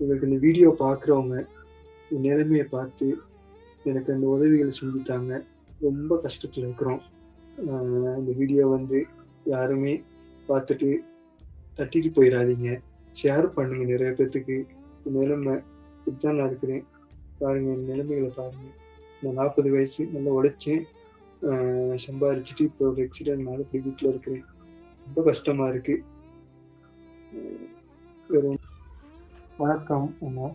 உங்களுக்கு இந்த வீடியோ பார்க்குறவங்க என் நிலைமையை பார்த்து எனக்கு அந்த உதவிகள் செஞ்சுட்டாங்க. ரொம்ப கஷ்டத்தில் இருக்கிறோம். இந்த வீடியோ வந்து யாருமே பார்த்துட்டு தட்டிட்டு போயிடாதீங்க. ஷேர் பண்ணுங்க நிறைய பேர்த்துக்கு நிலைமை இதுதான் நான் இருக்கிறேன். பாருங்க என் நிலைமைகளை பாருங்க. நான் நாற்பது வயசு நல்லா உழைச்சேன். சம்பாரிச்சுட்டு இப்போ ஒரு ஆக்சிடென்ட்னால இப்படி வீட்டில் இருக்கிறேன். ரொம்ப கஷ்டமா இருக்கு. வெறும் வணக்கம் அண்ணா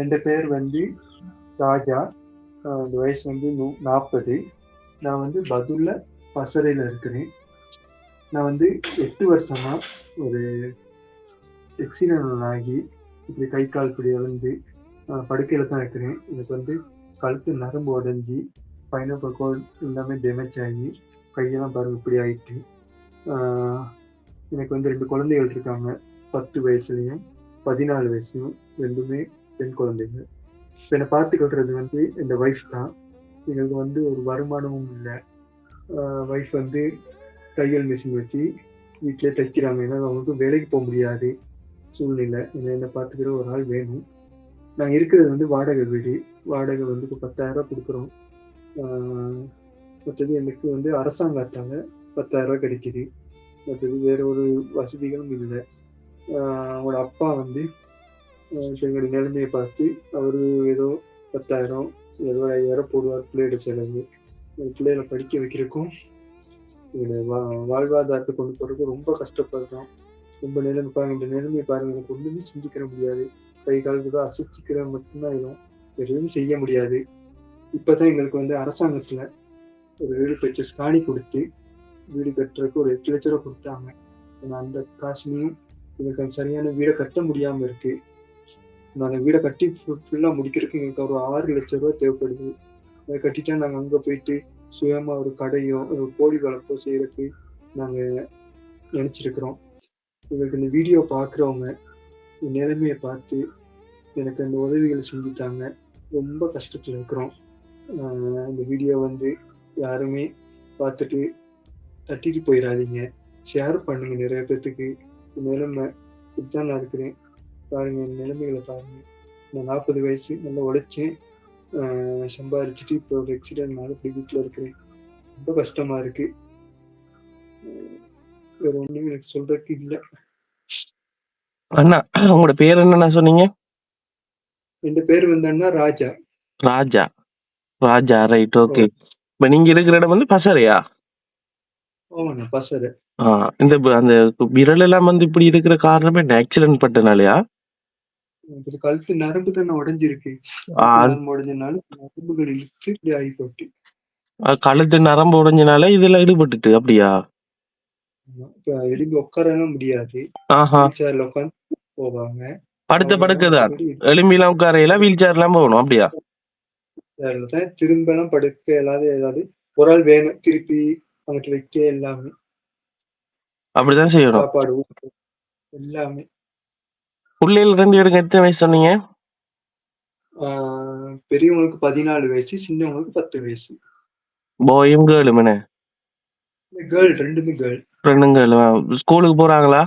என் பேர் வந்து ராஜா. இந்த வயசு வந்து நூ நாற்பது நான் வந்து பதுல்ல பசறையில் இருக்கிறேன். நான் வந்து எட்டு வருஷமா ஒரு எக்ஸிடென்ட் ஆகி இப்படி கை கால் இப்படி இழந்து படுக்கையில் தான் இருக்கிறேன். எனக்கு வந்து கழுத்து நரம்பு உடஞ்சி பைனாப்பிள் கோல் எல்லாமே டேமேஜ் ஆகி கையெல்லாம் பாருங்க இப்படி ஆகிட்டு எனக்கு வந்து ரெண்டு குழந்தைகள் இருக்காங்க. பத்து வயசுலேயும் பதினாலு வயசும் ரெண்டுமே பெண் குழந்தைங்க. என்னை பார்த்துக்கிட்டுறது வந்து இந்த ஒய்ஃப் தான். எங்களுக்கு வந்து ஒரு வருமானமும் இல்லை. ஒய்ஃப் வந்து தையல் மிஷின் வச்சு வீட்டிலே தைக்கிறாங்க. ஏன்னா அவங்களுக்கு வேலைக்கு போக முடியாது சூழ்நிலை. என்னை என்னை பார்த்துக்கிற ஒரு ஆள் வேணும். நாங்கள் இருக்கிறது வந்து வாடகை வீடு. வாடகை வந்து இப்போ பத்தாயிரம் கொடுக்குறோம். மற்றது எனக்கு வந்து அரசாங்கத்தால் பத்தாயிரரூபா கிடைக்குது. மற்றது வேற ஒரு வசதிகளும் இல்லை. அவங்களோட அப்பா வந்து எங்களுடைய நிலைமையை பார்த்து அவர் ஏதோ பத்தாயிரம் ஏதோ ஐயாயிரம் போடுவார் பிள்ளையோட செலவு பிள்ளைகளை படிக்க வைக்கிறதுக்கும் வா வாழ்வாதாரத்தை கொண்டு போறதுக்கு ரொம்ப கஷ்டப்படுறோம் ரொம்ப நிலைமை பாருங்க இந்த நிலைமையை பாருங்க எனக்கு ஒண்ணுமே சிந்திக்கிற முடியாது. கை கால் கூட அசைச்சிக்கிற மட்டும்தான் இருக்கும் எதுவும் செய்ய முடியாது. இப்பதான் எங்களுக்கு வந்து அரசாங்கத்துல ஒரு வீடு பர்ச்சேஸ் காணி கொடுத்து வீடு கட்டுறதுக்கு ஒரு எட்டு லட்ச ரூபா கொடுத்தாங்க. ஆனா அந்த காசுலையும் எங்களுக்கு சரியான வீடை கட்ட முடியாம இருக்கு. நாங்கள் வீடை கட்டி ஃபுல்லா முடிக்கிறதுக்கு எங்களுக்கு ஒரு ஆறு லட்ச ரூபா தேவைப்படுது. அதை கட்டிட்டா நாங்கள் அங்கே போயிட்டு சுயமா ஒரு கடையோ ஒரு கோழி வளர்ப்போ செய்யறதுக்கு நாங்கள் நினச்சிருக்கிறோம். எங்களுக்கு இந்த வீடியோ பார்க்குறவங்க என் நிலைமையை பார்த்து எனக்கு அந்த உதவிகள் செஞ்சுட்டாங்க. ரொம்ப கஷ்டத்தில் இருக்கிறோம். இந்த வீடியோ வந்து யாருமே பார்த்துட்டு தட்டிட்டு போயிடாதீங்க. ஷேர் பண்ணுங்க நிறைய பேர்த்துக்கு நிலைமை இப்படிதான் நான் இருக்கிறேன். பாருங்க என் நிலைமைகளை பாருங்க. நான் நாற்பது வயசு நல்லா உழைச்சேன் சம்பாரிச்சுட்டு இப்போ ஒரு ஆக்சிடென்ட்னால இப்படி வீட்டில் இருக்கிறேன். ரொம்ப கஷ்டமா இருக்கு. வேற ஒண்ணுமே எனக்கு சொல்றதுக்கு இல்லை. அண்ணா உங்களோட பேர் என்னண்ணா சொன்னீங்க? என் பேர் வந்து அண்ணா? ராஜா. ராஜா. ராஜா ரைட் ஓகே இப்ப நீங்க இருக்கிற இடம் வந்து பசறையா? ஆமாண்ணா பசரு ஆ, இந்த ப- அந்த விரல் எல்லாம் வந்து இப்படி இருக்கிற காரணமே ஆக்சிடென்ட் பட்டனாலயா? கழுத்து நரம்பு தானே உடைஞ்சிருக்கு. ஆ, நரம்பு உடைஞ்சனால நரம்புகள் இழுத்து இப்படி ஆகி போட்டு அஹ் கழுத்து நரம்பு உடைஞ்சனால இதுல ஈடுபட்டுட்டு அப்படியா? ஆமா. இப்ப எழும்பி உட்காரலாம் முடியாது. ஆஹா. சேர்ல உட்காந்து போவாங்க. படுத்த படுக்கதான் மத்தபடி எலும்பிலாம் உட்காரையில வீல் சேர்லாம் போகணும் அப்படியா? சேர்ல தான் திரும்ப எல்லாம் படுக்க இல்லாத ஏதாவது ஒரு ஆள் வேணும். திருப்பி அங்கிட்டு வைக்க எல்லாமே. அப்படிதான் செய்யணும். சாப்பாடு ஊட்டு எல்லாமே. பிள்ளைகள் ரெண்டு பேருக்கு எத்தனை வயசு சொன்னீங்க? ஆஹ் பெரியவங்களுக்கு பதினாலு வயசு சின்னவங்களுக்கு பத்து வயசு. பாயும் கேர்ளும் என்ன? கேர்ள் ரெண்டுமே கேர்ள் ரெண்டும் கேர்ளும் ஸ்கூலுக்கு போறாங்களா?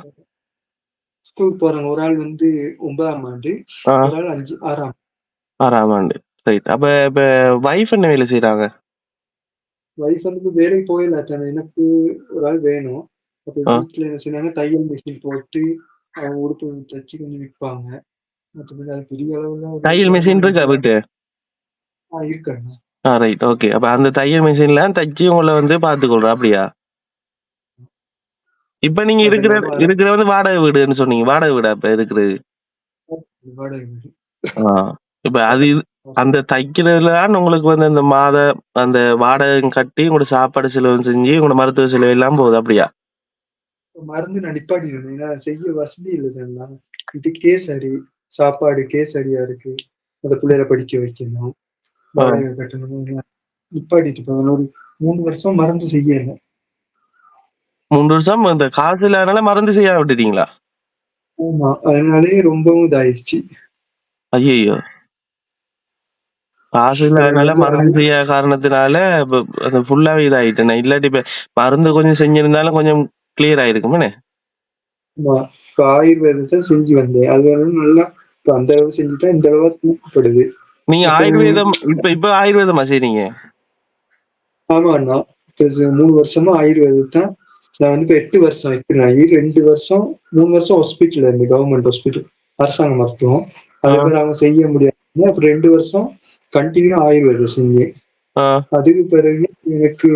ஸ்கூல் போறாங்க. ஒரு ஆள் வந்து ஒன்பதாம் ஆண்டு ஆ, ஒரு ஆள் அஞ்சு ஆறாம். ஆறாம் ஆண்டு. ரைட் அப்ப இப்ப வைஃப் என்ன வேலை செய்யறாங்க வைஃப் வந்து வேலைக்கு போயிடல தானே எனக்கு ஒரு ஆள் வேணும். அப்ப. வீட்டுல என்ன சொன்னாங்க தையல் மிஷின் போட்டு அவங்க உடுப்பு தச்சு கொஞ்சம் விற்பாங்க. மற்றபடி அது பெரிய அளவுல தையல் மிஷின் இருக்கா வீட்டு? ஆ இருக்காங்க ஆ ரைட் ஓகே அப்ப அந்த தையல் மிஷின்ல தச்சு உங்களை வந்து பாத்துக்கொள்றோம் அப்படியா? இப்ப நீங்க இருக்கிற இருக்கிற வந்து வாடகை வீடுன்னு சொன்னீங்க. வாடகை வீடா இப்ப இருக்கிறது? வாடகை வீடு. ஆ. இப்ப அது அந்த தைக்கிறதுல தான் உங்களுக்கு வந்து அந்த மாத அந்த வாடகை கட்டி உங்களோட சாப்பாடு செலவு செஞ்சு உங்களோட மருத்துவ செலவு எல்லாம் போகுது அப்படியா? மருந்து ஏன்னா செய்ய வசதி இல்லை சார் நான் இதுக்கே சரி. சாப்பாடுக்கே சரியா இருக்கு. அந்த பிள்ளைகளை படிக்க வைக்கணும். வாடகை கட்டணும். நிப்பாட்டிட்டு போவேன் ஒரு மூணு வருஷம் மருந்து செய்யல. மூன்று வருஷம் இந்த காசு இல்லாதனால மருந்து செய்ய விட்டுட்டீங்களா? ஆமா. அதனாலே ரொம்பவும் இதாயிடுச்சு ஐயோ காசு இல்லாதனால மருந்து செய்ய காரணத்தினால இப்ப அது ஃபுல்லாவே இதாயிட்டேன். இல்லாட்டி இப்ப மருந்து கொஞ்சம் செஞ்சிருந்தாலும் கொஞ்சம் கிளியர் ஆயிருக்குமே ஆமா. இப்ப ஆயுர்வேதத்தை செஞ்சு வந்தேன். அது வந்து நல்லா இப்ப அந்த அளவு செஞ்சுட்டா இந்த அளவா தூக்கப்படுது. நீங்க இப்ப ஆயுர்வேதம் இப்ப இப்ப ஆயுர்வேதமா செய்றீங்க? ஆமா அண்ணா இப்ப இது மூணு வருஷமா ஆயுர்வேதத்தான் நான் வந்து இப்ப எட்டு வருஷம் வைக்கிறேன் ரெண்டு வருஷம் மூணு வருஷம் ஹாஸ்பிட்டல் இருந்து கவர்மெண்ட் ஹாஸ்பிட்டல் அரசாங்க மருத்துவம். அதுக்கு அவங்க செய்ய முடியாது அப்புறம் ரெண்டு வருஷம் கண்டினியூ ஆயுர்வேதம் செஞ்சேன் ஆ, அதுக்கு பிறகு எனக்கு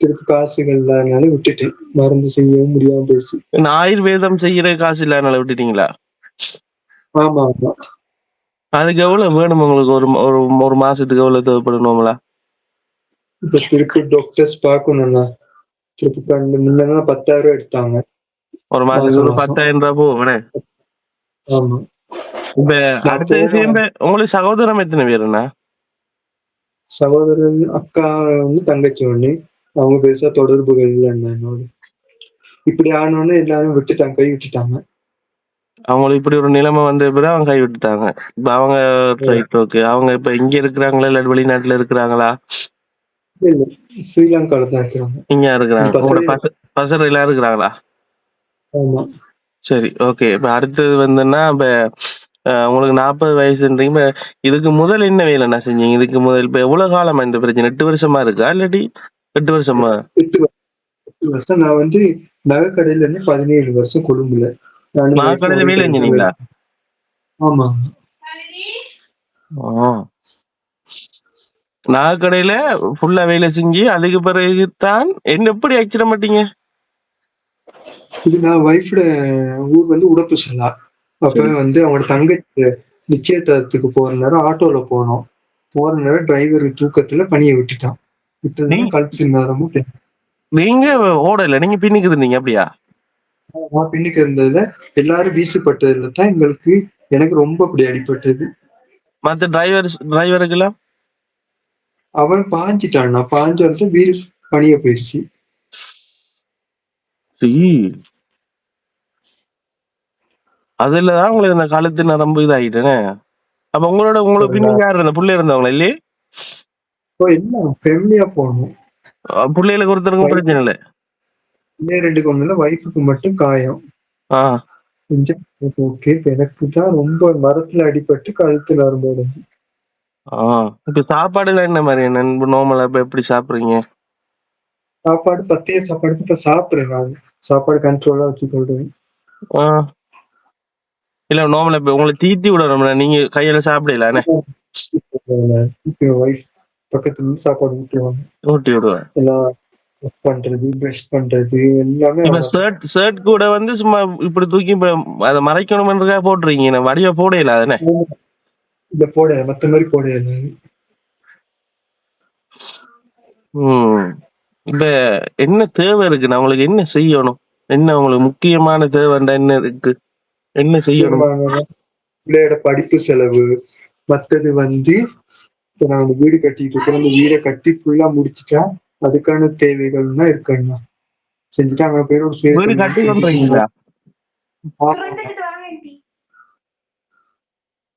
திருப்பி காசுகள் இல்லாதனால விட்டுட்டேன். மருந்து செய்யவும் முடியாம போயிடுச்சு. ஆயுர்வேதம் செய்யற காசு இல்லாதனால விட்டுட்டீங்களா? ஆமா ஆமா. அதுக்கு எவ்வளவு வேணும் உங்களுக்கு? ஒரு ஒரு ஒரு மாசத்துக்கு எவ்வளவு தேவைப்படணுங்களா இப்ப திருப்பி டாக்டர்ஸ் பார்க்கணும்னா திருப்பி கண்டு முன்னா பத்தாயிரம் ரூபாய் எடுத்தாங்க. ஒரு மாசத்துக்கு ஒரு. பத்தாயிரம் ரூபாய் போகும் ஆமா. இப்ப அடுத்த விஷயம் உங்களுக்கு சகோதரம் எத்தனை பேருண்ணா சகோதரன் அக்கா வந்து தங்கச்சி ஒண்ணு. அவங்க பெருசா தொடர்புகள் இல்லை என்னோட. இப்படி ஆனோன்னு எல்லாரும் விட்டுட்டாங்க கை விட்டுட்டாங்க. அவங்களுக்கு இப்படி ஒரு நிலைமை வந்த பிறகு அவங்க கை விட்டுட்டாங்க. இப்ப அவங்க ரைட் ஓகே அவங்க இப்ப இங்க இருக்கிறாங்களா இல்ல வெளிநாட்டுல இருக்கிறாங்களா? இல்ல ஸ்ரீலங்கால தான் இருக்கிறாங்க. இங்க இருக்கிறாங்க. உங்களோட பச பசங்க எல்லாம் இருக்கிறாங்களா? ஆமா. சரி ஓகே இப்ப அடுத்தது வந்துன்னா இப்ப உங்களுக்கு நாற்பது வயசுன்றீங்க. இப்ப இதுக்கு முதல் என்ன வேலை என்ன செஞ்சீங்க? இதுக்கு முதல் இப்ப எவ்வளவு காலமா இந்த பிரச்சனை? எட்டு வருஷமா இருக்கா? இல்லாட்டி எட்டு வருஷமா? எட்டு வருஷம் எட்டு வருஷம். நான் வந்து நகைக்கடையில இருந்து பதினேழு வருஷம் கொழும்புல. நகைக்கடையில வேலை செஞ்சீங்களா? ஆமா. நகைக்கடையில ஃபுல்லா வேலை செஞ்சு அதுக்கு பிறகு தான் என்ன எப்படி ஆக்சிட மாட்டீங்க? இது நான் ஒய்ஃபோட ஊர் வந்து உடப்பு சொல்லா அப்ப. வந்து அவங்களோட தங்கச்சி நிச்சயதார்த்தத்துக்கு போற நேரம் ஆட்டோல போனோம். போற நேரம் டிரைவர் தூக்கத்துல பணியை விட்டுட்டான். நீ- கழுத்து நேரமும் நீங்க ஓடல நீங்க பின்னுக்கு இருந்தீங்க அப்படியா? நான் பின்னுக்கு இருந்ததுல எல்லாரும் வீசுப்பட்டதுல தான் எங்களுக்கு எனக்கு ரொம்ப அப்படி அடிபட்டது. மத்த டிரைவர் டிரைவருக்கு எல்லாம் அவன் பாஞ்சிட்டான். நான் பாஞ்ச வீடு பணிய போயிடுச்சு அதுலதான் உங்களுக்கு இந்த கழுத்து நரம்பு இதாயிட்டேனே. அப்ப உங்களோட உங்களுக்கு பின்னாடி யார் இருந்த புள்ளை இருந்தவங்களா இல்லையே? ஃபேமிலியா அஹ் புள்ளைகளுக்கு ஒருத்தருக்கும் பிரச்சனை இல்லை. இன்னும் ரெண்டு கொண்டுல ஒய்ஃபுக்கு மட்டும் காயம். ஓகே எனக்கு தான் ரொம்ப மரத்துல அடிபட்டு கழுத்துல நரம்போட ஆ. இப்ப சாப்பாடுலாம் என்ன மாதிரி? நண்பு நார்மலா இப்ப எப்படி சாப்பிடுறீங்க? சாப்பாடு பத்திய சாப்பாடு இப்ப சாப்பிடுறேன் சாப்பாடு கண்ட்ரோலா வச்சுக்கொள்றேன். ஆ. இல்ல நார்மலா இப்ப உங்களை தீத்தி விடணும்ல நீங்க கையில சாப்பிடலானே பக்கத்துல இருந்து சாப்பாடு ஊற்றுவாங்க ஊட்டி விடுவேன். எல்லாம் பண்றது பிரஷ் பண்றது எல்லாமே இப்ப அவங்க- ஷர்ட் ஷர்ட் கூட வந்து சும்மா இப்படி தூக்கி அதை மறைக்கணும்ன்றதுக்காக போட்டுறீங்க நான் வடிவா போடையில அதானே? இந்த போட மத்த மாதிரி போட ம். இப்ப என்ன தேவை இருக்கு நான் உங்களுக்கு என்ன செய்யணும்? என்ன உங்களுக்கு முக்கியமான தேவைண்டா என்ன இருக்கு? என்ன செய்யணும்? பிள்ளையோட படிப்பு செலவு மத்தது வந்து இப்ப நான் வீடு கட்டிட்டு இருக்கேன் அந்த வீடை கட்டி ஃபுல்லா முடிச்சுட்டா அதுக்கான தேவைகள் தான் இருக்கணும் செஞ்சுட்டு அங்க போய் ஒரு வீடு கட்டி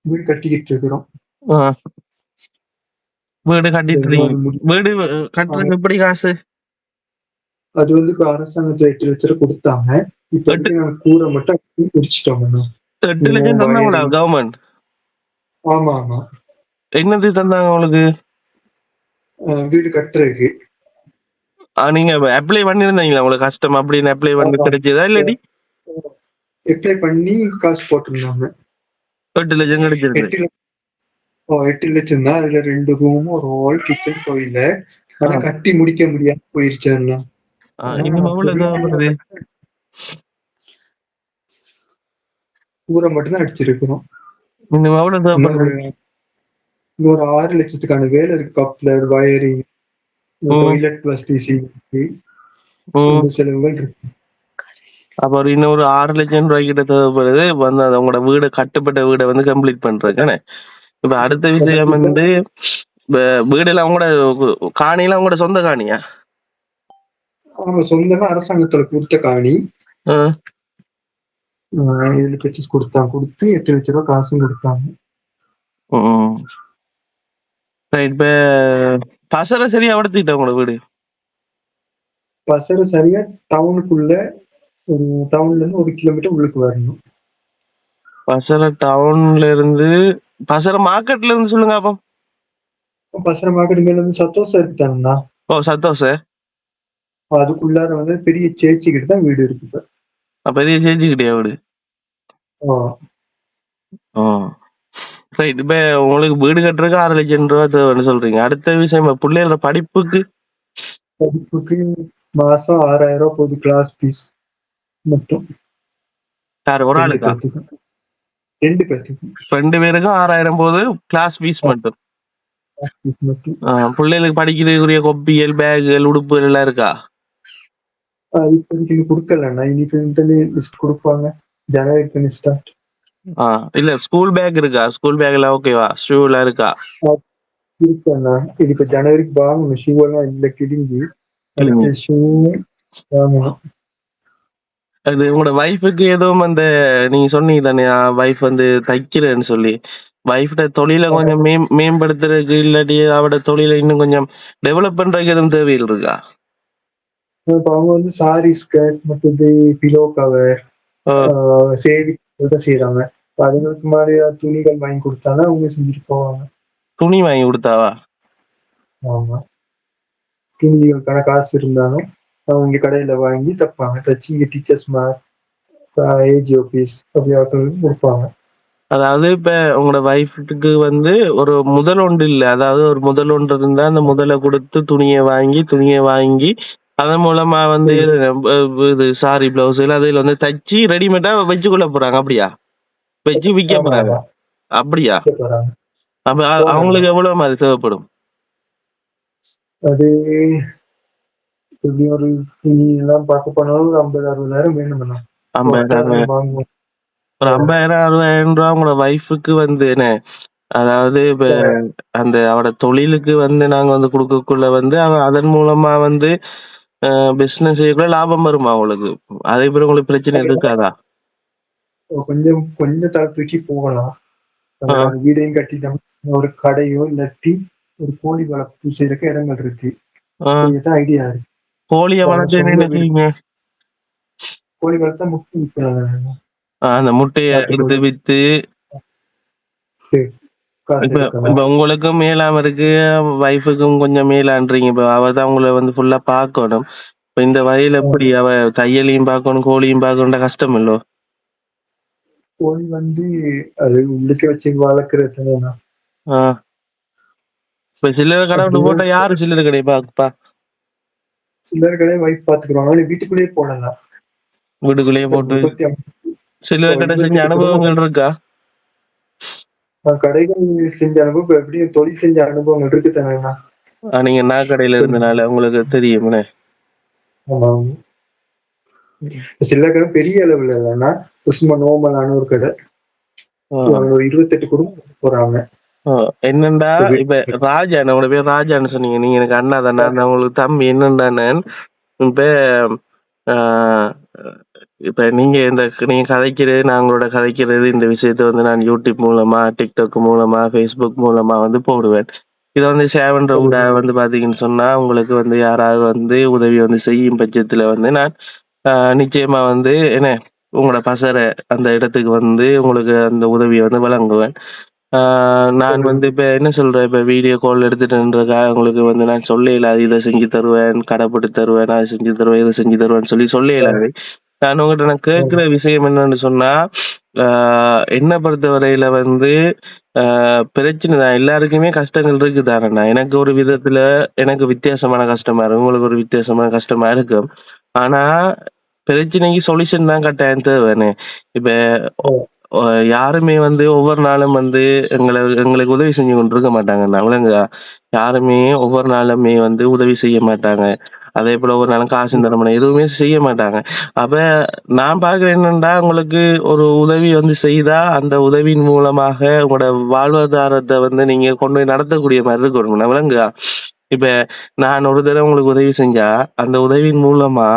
வீடு கட்டிக்கிட்டு இருக்கிறோம். வீடு கட்டிட்டு வீடு அஹ், கட்டுறதுக்கு எப்படி காசு? அது வந்து இப்ப அரசாங்கத்துல எட்டு லட்சம் கொடுத்தாங்க. கூரை மட்டும் அப்படியே முடிச்சிட்டோம் எட்டு லட்சம் தந்தாங்களா கவர்மெண்ட் ஆமா ஆமா. என்னது தந்தாங்க உங்களுக்கு? வீடு கட்டுறதுக்கு. நீங்க அப்ளை பண்ணிருந்தீங்களா உங்களுக்கு கஷ்டம் அப்படின்னு அப்ளை பண்ணி. கிடைச்சதா இல்லாட்டி? அப்ளை பண்ணி காசு போட்டிருந்தாங்க. எட்டு லட்சம் கிடைச்சிருக்கு. எட்டு லட்சம். தான். அதுல ரெண்டு ரூம் ஒரு ஹால் கிச்சன் கோயில ஆனா. கட்டி முடிக்க முடியாம போயிருச்சு அண்ணா ஆ, இன்னும் எவ்வளவு தேவைப்படுது கூரை மட்டும் தான் அடிச்சிருக்கிறோம் இன்னொரு ஆறு லட்சத்துக்கான வேலை இருக்கு கப்ளர் வயரிங். டாய்லெட் வசதி செலவுகள் இருக்கு. அப்ப ஒரு இன்னும் ஒரு ஆறு லட்சம் ரூபாய் கிட்ட தேவைப்படுது. வந்து அது உங்களோட வீடு கட்டப்பட்ட வீடை வந்து கம்ப்ளீட் பண்றதுக்கானே இப்ப அடுத்த விஷயம் வந்து இப்ப வீடெல்லாம் உங்களோட காணியெல்லாம் உங்களோட சொந்த காணியா? ஆமா சொந்தமா அரசாங்கத்துல கொடுத்த காணி. ஏழு லட்சம் கொடுத்தாங்க கொடுத்து எட்டு லட்ச ரூபாய் காசும் கொடுத்தாங்க. இப்ப பசரை சரியா வளர்த்திட்டேன் உங்களோட வீடு. பசங்க சரியா டவுனுக்குள்ள ஒரு டவுன்ல இருந்து ஒரு கிலோமீட்டர் உள்ளுக்கு வரணும். பசர டவுன்ல இருந்து பசர மார்க்கெட்ல இருந்து சொல்லுங்க அப்போ. பசர மார்க்கெட் மேல வந்து சத்தோஷம் இருக்குதாங்கண்ணா ஓ சத்தோஷ் அதுக்குள்ளார வந்து பெரிய சேர்ச்சி கிட்ட தான் வீடு இருக்கு இப்ப. பெரிய சேச்சிக்கிட்டே வீடு? ஆ. ஓ. ரைட் இப்ப உங்களுக்கு வீடு கட்டுறதுக்கு ஆறு லட்சம் ரூபா தேவைன்னு சொல்றீங்க. அடுத்த விஷயம் பிள்ளைகளோட படிப்புக்கு? படிப்புக்கு மாசம் ஆறாயிரம் ரூபாய் போகுது கிளாஸ் ஃபீஸ் மட்டும். யார் ஒரு ரெண்டு ஆளுக்கா பேத்துக்கு. ரெண்டு பேத்துக்கு. ரெண்டு பேருக்கும் ஆறாயிரம் போகுது கிளாஸ் ஃபீஸ் மட்டும். மட்டும். ஆ, பிள்ளைகளுக்கு படிக்கிறதுக்குரிய கொப்பியல் பேகுகள் உடுப்புகள் எல்லாம் இருக்கா? அது இப்போதைக்கு கொடுக்கலண்ணா. இனிட்டு லிஸ்ட் கொடுப்பாங்க. ஜனவரிக்கு ஸ்டார்ட் ஆ, இல்ல ஸ்கூல் பேக் இருக்கா? ஸ்கூல் பேக் எல்லாம் ஓகேவா ஷூ எல்லாம் இருக்கா? இருக்கண்ணா. இது இப்ப ஜனவரிக்கு வாங்கணும். ஷூ எல்லாம் இல்ல கிழிஞ்சி. ஷூ வாங்கணும். அது உங்களோட வைஃபுக்கு எதுவும் அந்த நீங்க சொன்னீங்க தானே வைஃப் வந்து தைக்கிறேன்னு சொல்லி. வைஃப்ட தொழிலை கொஞ்சம் மேம் மேம்படுத்துறதுக்கு இல்லாட்டி அவட தொழிலை இன்னும் கொஞ்சம் டெவலப் பண்றதுக்கு எதுவும் தேவைகள் இருக்கா? இப்ப அவங்க வந்து சாரி ஸ்கர்ட் மற்றது பிலோ கவர் சேவிங் செய்யறாங்க அதுங்களுக்கு மாதிரி துணிகள் வாங்கி கொடுத்தாலும் அவங்க செஞ்சுட்டு போவாங்க. துணி வாங்கி கொடுத்தாவா? ஆமா. துணிகளுக்கான காசு இருந்தாலும் அவங்க கடையில வாங்கி தப்பாங்க. தச்சு இங்க டீச்சர்ஸ் ஏஜ் ஆபீஸ் அப்படி ஆட்களுக்கு கொடுப்பாங்க. அதாவது இப்ப உங்களோட வைஃப்க்கு வந்து ஒரு முதல் ஒன்று இல்ல. அதாவது ஒரு முதல் ஒன்று இருந்தா அந்த முதலை கொடுத்து துணியை வாங்கி துணியை வாங்கி அதன் மூலமா வந்து இது சாரி பிளவுஸ் எல்லாம் அதுல வந்து தச்சு ரெடிமேடா வச்சு கொள்ள போறாங்க. அப்படியா? வச்சு விற்க ஆமா, போறாங்க. அப்படியா. அப்ப அவங்களுக்கு எவ்வளவு மாதிரி தேவைப்படும்? அது ஒரு துணி எல்லாம் பார்க்க போனாலும் ஒரு ஐம்பது அறுபதாயிரம் வேணும்ண்ணா ஐம்பதாயிரம். வாங்குவோம். ஒரு ஐம்பதாயிரம் அறுபதாயிரம் ரூபா உங்களோட வைஃபுக்கு வந்து என்ன? அதாவது இப்ப அந்த அவட தொழிலுக்கு வந்து நாங்க வந்து கொடுக்கக்குள்ள வந்து அவ அதன் மூலமா வந்து பிசினஸ் செய்யக்குள்ள லாபம் வருமா உங்களுக்கு? அதே பிறகு உங்களுக்கு பிரச்சனை இருக்காதா? கொஞ்சம் கொஞ்சம் தலை தூக்கி போகலாம். வீடையும் கட்டிட்டோம். ஒரு கடையோ இல்லாட்டி ஒரு கோழி வளர்ப்பு செய்யறதுக்கு இடங்கள் இருக்கு. இதுதான் ஐடியா இருக்கு. கோழியை வளர்த்து என்ன. செய்வீங்க? கோழி வளர்த்தா முட்டை அந்த முட்டைய எடுத்து வித்து சரி. இப்ப உங்களுக்கும் மேலாம இருக்கு வைஃபுக்கும் கொஞ்சம் மேலான்றீங்க. இப்ப அவ தான் உங்களை வந்து ஃபுல்லா பார்க்கணும். இப்ப இந்த வயல எப்படி? அவ தையலையும் பார்க்கணும் கோழியும் பார்க்கணும்டா கஷ்டம் இல்லோ? கோழி வந்து அது உள்ளுக்கு வச்சு வளர்க்கறது இப்ப சில்லறை கடை போட்டா யாரு சில்லறை கடை பாப்பா சிலர் கடை வைஃப் பாத்துக்குறாங்க ஆனா வீட்டுக்குள்ளேயே போடலாம். வீட்டுக்குள்ளேயே போட்டு சில்லறை கடை செஞ்ச அனுபவங்கள் இருக்கா? கடைகள் செஞ்ச அனுபவம் எப்படி தொழில் செஞ்ச அனுபவங்கள் இருக்கு தானே ஆஹ் நீங்க நான் கடையில இருந்தனால உங்களுக்கு தெரியும்னே ஆமா. சில கடை பெரிய அளவுல இல்லைன்னா சும்மா நார்மலான ஒரு கடை. இருபத்தெட்டு குடும்பம் போறாங்க. என்னண்டா? இப்ப ராஜா உங்களோட பேர் ராஜான்னு சொன்னீங்க. நீங்க எனக்கு அண்ணா தானே உங்களுக்கு தம்பி. என்னண்டானே இப்ப இப்ப நீங்க இந்த நீங்க கதைக்கிறது நாங்களோட கதைக்கிறது இந்த விஷயத்த வந்து நான் யூடியூப் மூலமா டிக்டாக் மூலமா ஃபேஸ்புக் மூலமா வந்து போடுவேன். இதை வந்து பண்ற கூட வந்து பாத்தீங்கன்னு சொன்னா உங்களுக்கு வந்து யாராவது வந்து உதவி வந்து செய்யும் பட்சத்துல வந்து நான் நிச்சயமா வந்து என்ன உங்களோட பசர அந்த இடத்துக்கு வந்து உங்களுக்கு அந்த உதவியை வந்து வழங்குவேன். நான் வந்து இப்ப என்ன சொல்றேன் இப்ப வீடியோ கால் எடுத்துட்டுன்றதுக்காக உங்களுக்கு வந்து நான் சொல்லல அது இதை செஞ்சு தருவேன் கடைப்பட்டு தருவேன் அதை செஞ்சு தருவேன் இதை செஞ்சு தருவேன்னு சொல்லி சொல்லல நான் உங்ககிட்ட நான் கேட்கிற விஷயம் என்னன்னு சொன்னா ஆஹ் என்ன பொறுத்தவரையில வந்து பிரச்சனை தான். எல்லாருக்குமே கஷ்டங்கள் இருக்குதானண்ணா? எனக்கு ஒரு விதத்துல எனக்கு வித்தியாசமான கஷ்டமா இருக்கும் உங்களுக்கு ஒரு வித்தியாசமான கஷ்டமா இருக்கும் ஆனா பிரச்சனைக்கு சொல்யூஷன் தான் கட்டாயம் தேவைன்னு. இப்ப யாருமே வந்து ஒவ்வொரு நாளும் வந்து எங்களை எங்களுக்கு உதவி செஞ்சு கொண்டு இருக்க மாட்டாங்கண்ணா. விளங்குதா? யாருமே ஒவ்வொரு நாளுமே வந்து உதவி செய்ய மாட்டாங்க. அதே போல ஒரு நாளும் காசு தரமான எதுவுமே செய்ய மாட்டாங்க. அப்ப நான் பாக்குறேன் என்னன்னா உங்களுக்கு ஒரு உதவி வந்து செய்தா அந்த உதவியின் மூலமாக உங்களோட வாழ்வாதாரத்தை வந்து நீங்க கொண்டு போய் நடத்தக்கூடிய மாதிரி இருக்கணும் விளங்குதா இப்ப நான் ஒரு தடவை உங்களுக்கு உதவி செஞ்சா அந்த உதவியின் மூலமா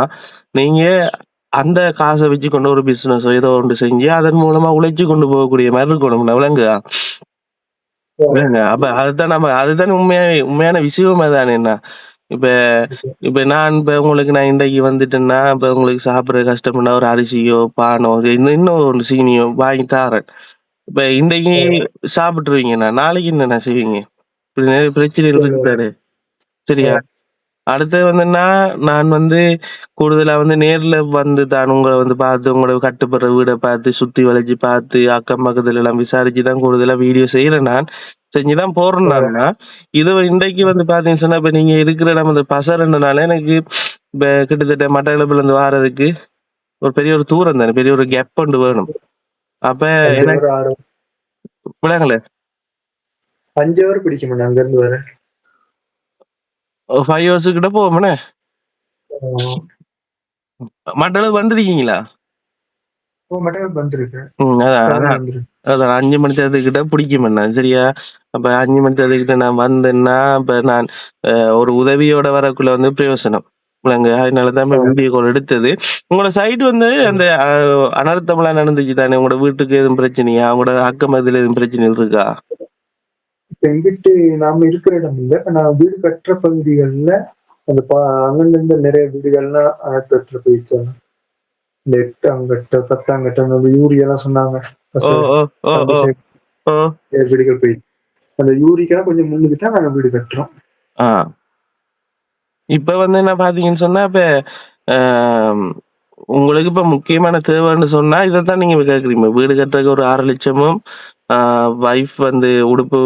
நீங்க அந்த காசை வச்சு கொண்டு ஒரு பிசினஸ் ஏதோ ஒன்று செஞ்சு அதன் மூலமா உழைச்சு கொண்டு போகக்கூடிய மாதிரி இருக்கணும் விளங்குதா விளங்க அப்ப அதுதான் நம்ம அதுதான் உண்மையான உண்மையான விஷயமே தானே என்ன? இப்ப இப்ப நான் இப்ப உங்களுக்கு நான் இன்றைக்கு வந்துட்டேன்னா இப்ப உங்களுக்கு சாப்பிடுற கஷ்டம்னா ஒரு அரிசியோ பானோ இன்னும் இன்னும் ஒரு சீனியோ வாங்கி தாரேன். இப்ப இன்றைக்கு சாப்பிட்டுருவீங்கண்ணா நாளைக்கு என்னண்ணா செய்வீங்க? இப்படி நிறைய பிரச்சனைகள் இருக்குதானே சரியா? அடுத்து வந்துன்னா நான் வந்து கூடுதலா வந்து நேர்ல வந்து தான் உங்களை வந்து பார்த்து உங்களோட கட்டுப்படுற வீடை பார்த்து சுத்தி வளைச்சு பார்த்து அக்கம் பக்கத்துல எல்லாம் விசாரிச்சு தான் கூடுதலா வீடியோ செய்யறேன் நான். செஞ்சுதான் போடுறேன் நான்னா இது இன்றைக்கு வந்து பாத்தீங்கன்னு சொன்னா இப்ப நீங்க இருக்கிற இடம் இந்த பசரன்றனால எனக்கு இப்ப கிட்டத்தட்ட இருந்து வாரதுக்கு ஒரு பெரிய ஒரு தூரம் தானே பெரிய ஒரு கேப் ஒன்று வேணும். அப்ப அஞ்சு எனக்கு விளங்கல ஹவர் பிடிக்குமா அங்க இருந்து ஃபைவ் ஹவர்ஸ் கிட்ட போவோம்னே மட்டளவு வந்திருக்கீங்களா? மட்டும் வந்திருக்கேன் ம், அதான் அதான். வந்திருக்கு அதான் அஞ்சு மணி தேதிக்கிட்ட பிடிக்குமெண்ணா சரியா? அப்ப அஞ்சு மணி தேதிக்கிட்ட நான் வந்தேன்னா இப்ப நான் அஹ், ஒரு உதவியோட வரக்குள்ள வந்து பிரயோசனம். விளங்கு அதனால தான் வீடியோ கால் எடுத்தது. உங்களோட சைடு வந்து அந்த அஹ், அனர்த்தமெல்லாம் நடந்துச்சு தானே உங்களோட வீட்டுக்கு எதுவும் பிரச்சனையா? உங்களோட அக்கம் இதுல எதுவும் பிரச்சனைகள் இருக்கா? எங்கிட்டு நாம இருக்கிற இடம் இல்ல. நான் வீடு கட்டுற பகுதிகள்ல அந்த பா அங்கிருந்து இருந்து நிறைய வீடுகள்லாம் அனர்த்தத்துல போயிடுச்சாங்க இந்த எட்டாங்கட்ட பத்தாங்கட்ட அந்த யூரியெல்லாம் சொன்னாங்க. வீடுகள் போயிடுச்சு. அந்த யூரிக்கெல்லாம் கொஞ்சம் முன்னுக்கு தான் நாங்க வீடு கட்டுறோம். இப்ப வந்து என்ன பாத்தீங்கன்னு சொன்னா இப்ப உங்களுக்கு இப்ப முக்கியமான தேவைன்னு சொன்னா இதைத்தான் நீங்க கேக்குறீங்க. வீடு கட்டுறதுக்கு ஒரு ஆறு லட்சமும் வைஃப் வந்து உடுப்பு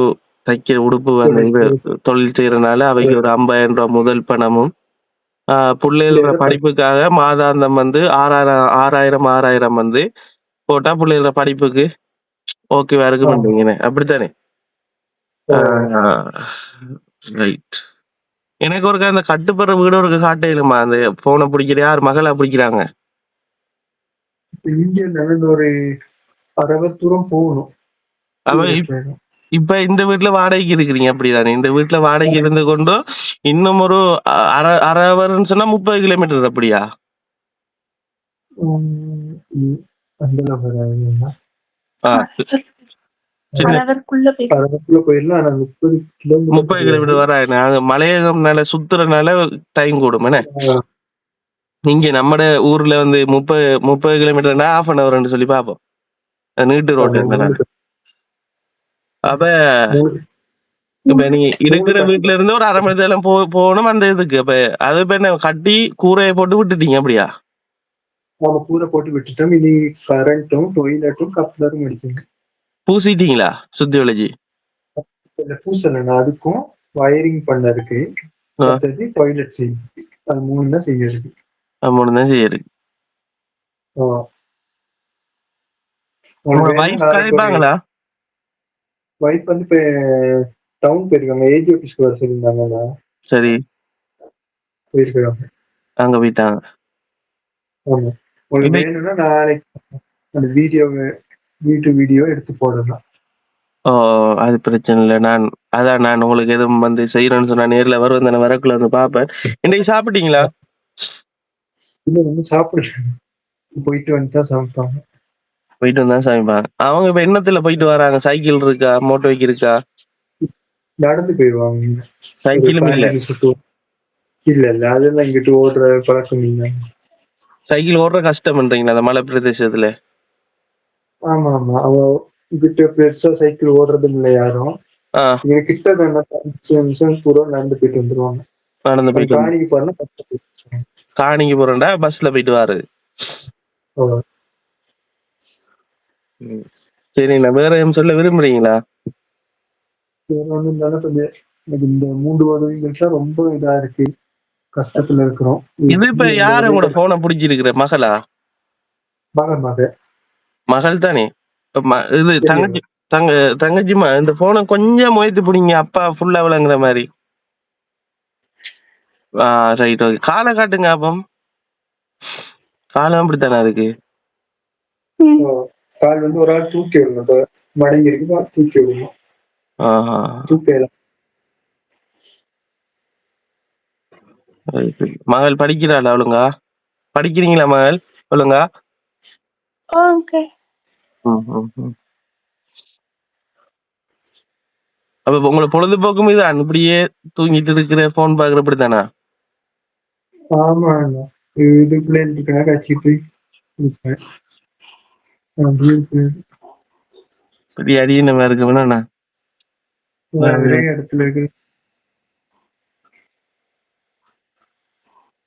தைக்கிற உடுப்பு வந்து தொழில் செய்யறதுனால அவைக்கு ஒரு ஐம்பதாயிரம் ரூபாய் முதல் பணமும் பிள்ளைகளோட படிப்புக்காக மாதாந்தம் வந்து ஆறாயிரம் ஆறாயிரம் ஆறாயிரம் வந்து போட்டா பிள்ளைகளோட படிப்புக்கு ஓகேவா இருக்கு பண்றீங்கன்னு அப்படித்தானே? ரைட் எனக்கு ஒரு அந்த கட்டுப்படுற வீடு ஒரு காட்டையிலுமா அந்த போனை பிடிக்கிற யார் மகளா பிடிக்கிறாங்க? இங்க ஒரு தூரம் போகணும். இப்ப இந்த வீட்டுல வாடகைக்கு இருக்கிறீங்க அப்படிதானே? இந்த வீட்டுல வாடகைக்கு இருந்து கொண்டு இன்னும் ஒரு அ- அரை அரை ஹவர்னு சொன்னா முப்பது கிலோமீட்டர் அப்படியா? முப்பது கிலோமீட்டர் வர நாங்க மலையகம்னால சுத்துறதுனால டைம் கூடும் என்ன? இங்க நம்மட ஊர்ல வந்து முப்பது முப்பது கிலோமீட்டர்னா ஹாஃப் அன் ஹவர்னு சொல்லி பாப்போம். நீட்டு ரோடு அப்ப இப்ப நீ இருக்கிற வீட்டுல இருந்து ஒரு அரை மணி நேரம் போ போகணும் அந்த இதுக்கு. அப்ப அது இப்ப என்ன கட்டி கூரையை போட்டு விட்டுட்டீங்க அப்படியா? நாம கூரை போட்டு விட்டுட்டோம். இனி கரண்ட்டும் டொய்லெட்டும் கப்ளரும் அடிக்கணும். பூசிட்டீங்களா சுத்தி வளைச்சி இந்த பூசலன்னா அதுக்கும் வயரிங் பண்ண இருக்கு. டாய்லெட் செய்யும் அது மூணு தான் செய்ய இருக்கு மூணு தான் செய்யுது உங்க வைஃப் கழிப்பாங்களா வைஃப் வந்து இப்ப டவுன் போயிருக்காங்க. ஏஜி ஆபீஸ்க்கு வர சொல்லியிருந்தாங்களா சரி. போயிருக்காங்க. அங்க போயிட்டாங்க. ஆமா. உங்களுக்கு வேணும்னா நாளைக்கு அந்த வீடியோ வீட்டு வீடியோ எடுத்து போடலாம். ஓ அது பிரச்சனை இல்லை. நான் அதான் நான் உங்களுக்கு எதுவும் வந்து செய்யறேன்னு சொன்னா நேர்ல வருவேன் தானே வரக்குள்ள வந்து பாப்பேன் இன்னைக்கு சாப்பிட்டீங்களா? வந்து சாப்பிடு போயிட்டு வந்து தான் சமைப்பாங்க. போயிட்டு வந்தா சமைப்பாங்க அவங்க இப்ப என்னத்துல போயிட்டு வராங்க? சைக்கிள் இருக்கா? மோட்டோ பைக் இருக்கா? நடந்து போயிடுவாங்க. சைக்கிளும் இல்ல. இல்ல இல்ல. அதெல்லாம் இங்கிட்டு ஓடுற பழக்கம் இல்ல. சைக்கிள் ஓடுற கஷ்டம்ன்றீங்களா அந்த மலை பிரதேசத்துல? ஆமா ஆமா. அவ இங்கிட்ட பெருசா சைக்கிள் ஓடுறதும் இல்ல யாரும். இங்க கிட்ட தானே அஞ்சு நிமிஷம் தூரம் நடந்து போயிட்டு வந்துருவாங்க. நடந்து போயிட்டு காணிக்கு போறேன்னா. காணிக்கு போறேன்டா? பஸ்ல போயிட்டு வாருது சரிண்ணா வேற எதுவும் சொல்ல விரும்புறீங்களா? வேற இல்லைன்னா கொஞ்சம் எனக்கு இந்த மூன்று தான் ரொம்ப இதா இருக்கு. கஷ்டத்துல இருக்கிறோம். இது இப்ப யாரு உங்களோட போனை பிடிச்சிருக்கிற? மகளா? மகன் மக மகள் தானே? இது தங்கச்சி தங்க தங்கச்சிமா இந்த போனை கொஞ்சம் முயத்து பிடிங்க. அப்பா ஃபுல்லா விளங்குற மாதிரி. ரைட் ஓகே காலை காட்டுங்க அப்பம். காலம் அப்படித்தானே இருக்கு கால் வந்து ஒரு ஆள் தூக்கி விடணும். இப்ப மடங்கி இருக்கு பா, தூக்கி விடணும். ஆஹா. தூக்கலாம் சரி, சரி. மகள் படிக்கிறாள் ஒழுங்கா? படிக்கிறீங்களா மகள்? ம். அப்ப இப்ப உங்களோட பொழுதுபோக்கும் இதான் இப்படியே தூங்கிட்டு இருக்கிற போன் பாக்குற அப்படித்தானா? ஆமா இதுக்குள்ள இருக்கா கட்சிட்டு இருக்கு. பெரிய அடியினமா இருக்கு ஒரே இடத்துல இருக்கு.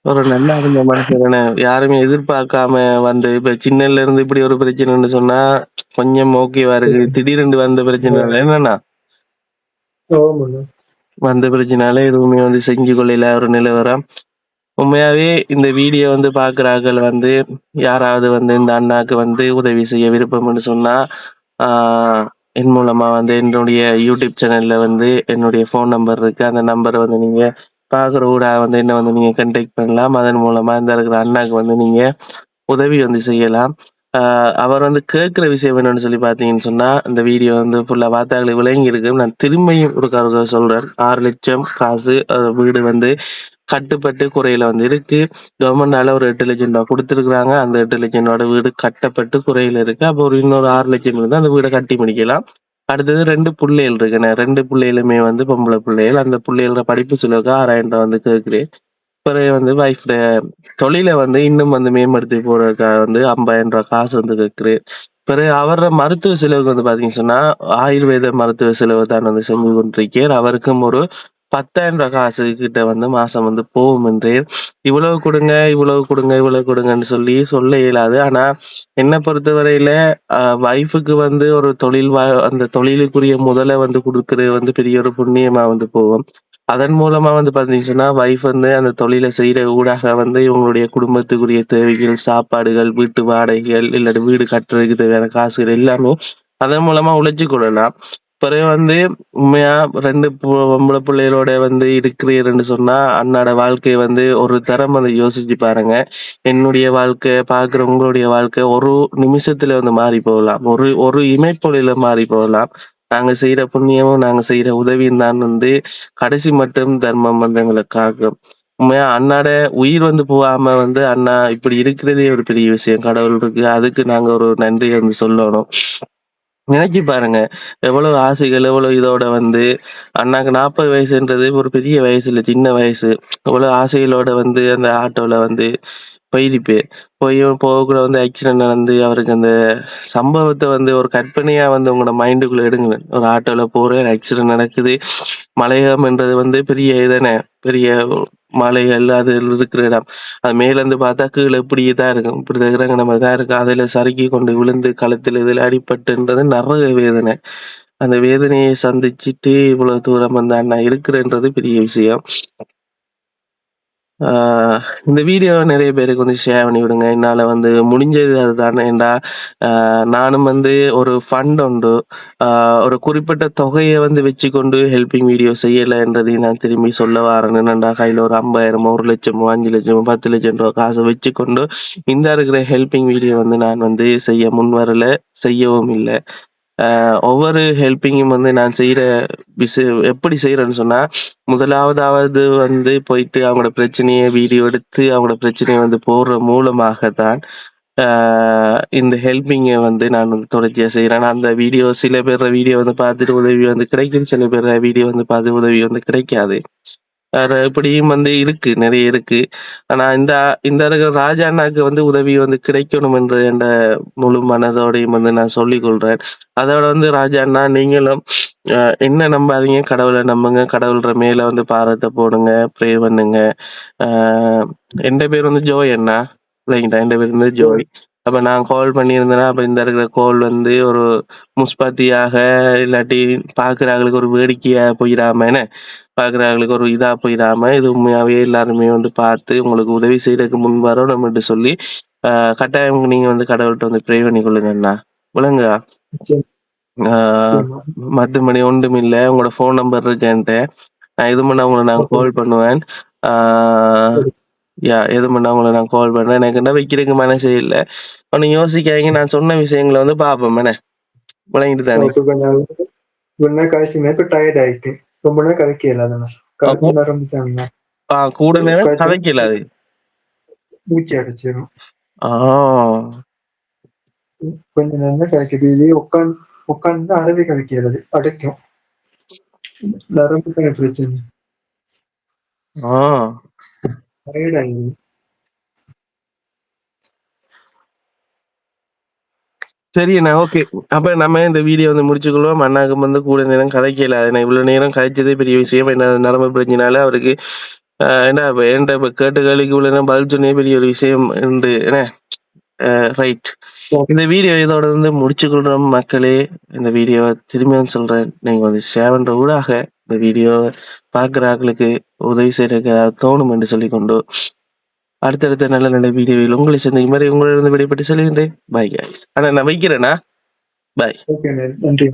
ஒரு நல்லா இருந்த மனுஷன் யாருமே எதிர்பார்க்காம வந்து இப்ப சின்னல இருந்து இப்படி ஒரு பிரச்சனைன்னு சொன்னா கொஞ்சம் ஓகேவா இருக்கு. திடீரென்று வந்த பிரச்சனை என்னன்னா வந்த பிரச்சனால எதுவுமே வந்து செஞ்சு கொள்ளல ஒரு நிலவரம். உண்மையாவே இந்த வீடியோ வந்து பாக்குறார்கள் வந்து யாராவது வந்து இந்த அண்ணாக்கு வந்து உதவி செய்ய விருப்பம்னு சொன்னா என் மூலமா வந்து என்னுடைய யூடியூப் சேனல்ல வந்து என்னுடைய ஃபோன் நம்பர் இருக்கு. அந்த நம்பரை வந்து நீங்க பார்க்குற ஊடாக வந்து என்ன வந்து நீங்க கண்டெக்ட் பண்ணலாம். அதன் மூலமா இந்த இருக்கிற அண்ணாக்கு வந்து நீங்க உதவி வந்து செய்யலாம். அவர் வந்து கேட்கிற விஷயம் என்னன்னு சொல்லி பார்த்தீங்கன்னு சொன்னா இந்த வீடியோ வந்து ஃபுல்லா பார்த்தாங்களே விளங்கி இருக்கு நான் திரும்பியும் ஒரு கருக சொல்றேன். ஆறு லட்சம் காசு அது வீடு வந்து கட்டுப்பட்டு குறையில வந்து இருக்கு. கவர்மெண்டால ஒரு எட்டு லட்சம் ரூபாய் கொடுத்துருக்குறாங்க. அந்த எட்டு லட்சம் ரூபாய் வீடு கட்டப்பட்டு குறையில இருக்கு. அப்போ ஒரு இன்னொரு ஆறு லட்சம் இருந்தால் அந்த வீடை கட்டி முடிக்கலாம். அடுத்தது ரெண்டு பிள்ளைகள் இருக்குண்ணே ரெண்டு பிள்ளைகளுமே வந்து பொம்பளை பிள்ளைகள். அந்த பிள்ளைகளோட படிப்பு செலவுக்கு ஆறாயிரம் ரூபாய் வந்து கேட்குறேன். பிறகு வந்து வைஃப்ட தொழிலை வந்து இன்னும் வந்து மேம்படுத்தி போறதுக்காக வந்து ஐம்பதாயிரம் ரூபாய் காசு வந்து கேட்குறேன். பிறகு அவரோட மருத்துவ செலவுக்கு வந்து பாத்தீங்கன்னு சொன்னா ஆயுர்வேத மருத்துவ செலவு தான் வந்து செஞ்சு கொண்டிருக்கார் அவருக்கும் ஒரு பத்தாயிரம் ரூபாய் காசு கிட்ட வந்து மாசம் வந்து போகும் என்று. இவ்வளவு கொடுங்க இவ்வளவு கொடுங்க இவ்வளவு கொடுங்கன்னு சொல்லி சொல்ல இயலாது. ஆனா என்னை பொறுத்தவரையில வைஃபுக்கு வந்து ஒரு தொழில் வா- அந்த தொழிலுக்குரிய முதலை வந்து கொடுக்கறது வந்து பெரிய ஒரு புண்ணியமா வந்து போகும். அதன் மூலமா வந்து பாத்தீங்கன்னா வைஃப் வந்து அந்த தொழிலை செய்யற ஊடாக வந்து இவங்களுடைய குடும்பத்துக்குரிய தேவைகள் சாப்பாடுகள் வீட்டு வாடகைகள் இல்லாட்டி வீடு கட்டுறதுக்கு தேவையான காசுகள் எல்லாமே அதன் மூலமா உழைச்சு கொள்ளலாம் பிறகு வந்து உண்மையா ரெண்டு பொம்பளை பிள்ளைகளோட வந்து இருக்கிறீர்னு சொன்னா அண்ணாட வாழ்க்கையை வந்து ஒரு தரம் வந்து யோசிச்சு பாருங்க. என்னுடைய வாழ்க்கை பாக்குற உங்களுடைய வாழ்க்கை ஒரு நிமிஷத்துல வந்து மாறி போகலாம். ஒரு ஒரு இமைப்பொழில மாறி போகலாம். நாங்க செய்யற புண்ணியமும் நாங்க செய்யற உதவியும் தான் வந்து கடைசி மட்டும் தர்மம் வந்து எங்களை காக்கும். உண்மையா அண்ணாட உயிர் வந்து போகாம வந்து அண்ணா இப்படி இருக்கிறதே ஒரு பெரிய விஷயம். கடவுள் இருக்கு. அதுக்கு நாங்க ஒரு நன்றி வந்து சொல்லணும். நினைச்சு பாருங்க. எவ்வளவு ஆசைகள் எவ்வளவு இதோட வந்து அண்ணாக்கு நாற்பது வயசுன்றது ஒரு பெரிய வயசு இல்ல சின்ன வயசு. எவ்வளவு ஆசைகளோட வந்து அந்த ஆட்டோல வந்து போயிருப்பேன் போய் போகக்கூட வந்து ஆக்சிடென்ட் நடந்து அவருக்கு அந்த சம்பவத்தை வந்து ஒரு கற்பனையா வந்து உங்களோட மைண்டுக்குள்ள எடுங்க ஒரு ஆட்டோல போற ஆக்சிடென்ட் நடக்குது மலையகம்ன்றது வந்து பெரிய இதுதானே பெரிய மலைகள் அது இருக்கிற இடம். அது மேல இருந்து பார்த்தா கீழே இப்படி தான் இருக்கும். இப்படி இருக்கிறாங்க நம்ம தான் இருக்கும். அதுல சறுக்கி கொண்டு விழுந்து களத்தில் இதுல அடிபட்டுன்றது நிறைய வேதனை. அந்த வேதனையை சந்திச்சுட்டு இவ்வளவு தூரம் வந்து அண்ணா இருக்கிறன்றது பெரிய விஷயம். இந்த வீடியோ நிறைய பேருக்கு வந்து ஷேர் பண்ணி விடுங்க. என்னால் வந்து முடிஞ்சது அதுதான். ஏன்டா நானும் வந்து ஒரு ஃபண்ட் உண்டு. ஒரு குறிப்பிட்ட தொகையை வந்து வச்சுக்கொண்டு ஹெல்பிங் வீடியோ செய்யலைன்றதையும் நான் திரும்பி சொல்ல வரேன். என்னடா கையில் ஒரு ஐம்பதாயிரமோ ஒரு லட்சமோ அஞ்சு லட்சமோ பத்து லட்சம் ரூபா காசை வச்சுக்கொண்டு இந்த இருக்கிற ஹெல்பிங் வீடியோ வந்து நான் வந்து செய்ய முன் வரல செய்யவும் இல்லை. ஒவ்வொரு ஹெல்பிங்கும் வந்து நான் செய்யற விஷயம் எப்படி செய்யறேன்னு சொன்னா முதலாவதாவது வந்து போயிட்டு அவங்களோட பிரச்சனையை வீடியோ எடுத்து அவங்களோட பிரச்சனையை வந்து போடுற மூலமாக தான் ஆஹ் இந்த ஹெல்பிங்கை வந்து நான் வந்து தொடர்ச்சியா செய்கிறேன் அந்த வீடியோ சில பேர் வீடியோ வந்து பார்த்துட்டு உதவி வந்து கிடைக்கும் சில பேர் வீடியோ வந்து பார்த்து உதவி வந்து கிடைக்காது. இப்படியும் வந்து இருக்கு நிறைய இருக்கு. ஆனா இந்த இந்த இருக்கிற ராஜா அண்ணாக்கு வந்து உதவி வந்து கிடைக்கணும் என்று என்ற முழு மனதோடையும் வந்து நான் சொல்லிக் கொள்றேன். அதோட வந்து ராஜா அண்ணா நீங்களும் என்ன நம்பாதீங்க? கடவுளை நம்புங்க. கடவுள்ற மேல வந்து பாரத்தை போடுங்க ப்ரே பண்ணுங்க. ஆஹ் என் பேர் வந்து ஜோய் அண்ணா. இல்லைங்கடா என் பேர் வந்து ஜோய். அப்ப நான் கால் பண்ணியிருந்தேன்னா அப்ப இந்த இருக்கிற கால் வந்து ஒரு முஸ்பாத்தியாக இல்லாட்டி பாக்குறாங்களுக்கு ஒரு வேடிக்கையா போயிடாம என்ன பாக்குறாங்களுக்கு ஒரு இதா போயிடாம இது உண்மையாவே எல்லாருமே வந்து பார்த்து உங்களுக்கு உதவி செய்யறதுக்கு முன் வரணும் என்று சொல்லி கட்டாயம் நீங்க வந்து கடவுள்கிட்ட வந்து ப்ரே பண்ணி கொள்ளுங்க அண்ணா. விளங்குதா. மற்றபடி ஒன்றும் இல்லை. உங்களோட ஃபோன் நம்பர் இருக்கு என்கிட்ட. நான் இது பண்ண உங்களை நான். கால் பண்ணுவேன். யா எது பண்ண உங்களை நான் கால் பண்றேன் எனக்கு என்ன வைக்கிறதுக்கு மனசே இல்லை. ஒன்னும் யோசிக்காதீங்க. நான் சொன்ன விஷயங்களை வந்து பார்ப்போம். என்ன? விளங்கிட்டு தானே? இப்ப டயர்ட் ஆயிட்டு. ரொம்ப நேரம் கதைக்க இல்லாதண்ணா கதைக்க ஆரம்பிச்சாங்கன்னா கூட நேரம் கதைக்கல அது. மூச்சு அடைச்சிடும் கொஞ்ச நேரம் தான் கதைக்குது. இதே உட்காந்து உட்காந்து அறவே கதைக்கிறது அடைக்கும். நரம்பு பிரச்சனை ஆ. டயர்ட் சரி ஓகே அப்ப நம்ம இந்த வீடியோ வந்து முடிச்சுக்கொள்வோம். அண்ணாக்கு வந்து கூட நேரம் கதைக்கல. நான் இவ்வளவு நேரம் கதைச்சதே பெரிய விஷயம். என்ன நரம்பு பிரச்சனால அவருக்கு ஆஹ் என்ன இப்ப என்கிட்ட இப்ப கேட்ட கேள்விக்கு இவ்வளவு நேரம் பதில் சொன்னே பெரிய ஒரு விஷயம் உண்டு என்ன? ரைட் இந்த வீடியோ இதோட வந்து முடிச்சுக்கொள்றோம் மக்களே. இந்த வீடியோவை திரும்பியும் சொல்றேன். நீங்க வந்து சேவன்ற ஊடாக இந்த வீடியோவ பாக்குற ஆட்களுக்கு உதவி செய்யறதுக்கு ஏதாவது தோணும் என்று சொல்லிக்கொண்டு அடுத்தடுத்த நல்ல நல்ல வீடியோவில் உங்களை சந்திக்கும் மாதிரி உங்களிடம் விடைபெற்று செல்கின்றேன். பாய் guys. ஆனா நான் வைக்கிறேனா? பாய் ஓகே நன்றி.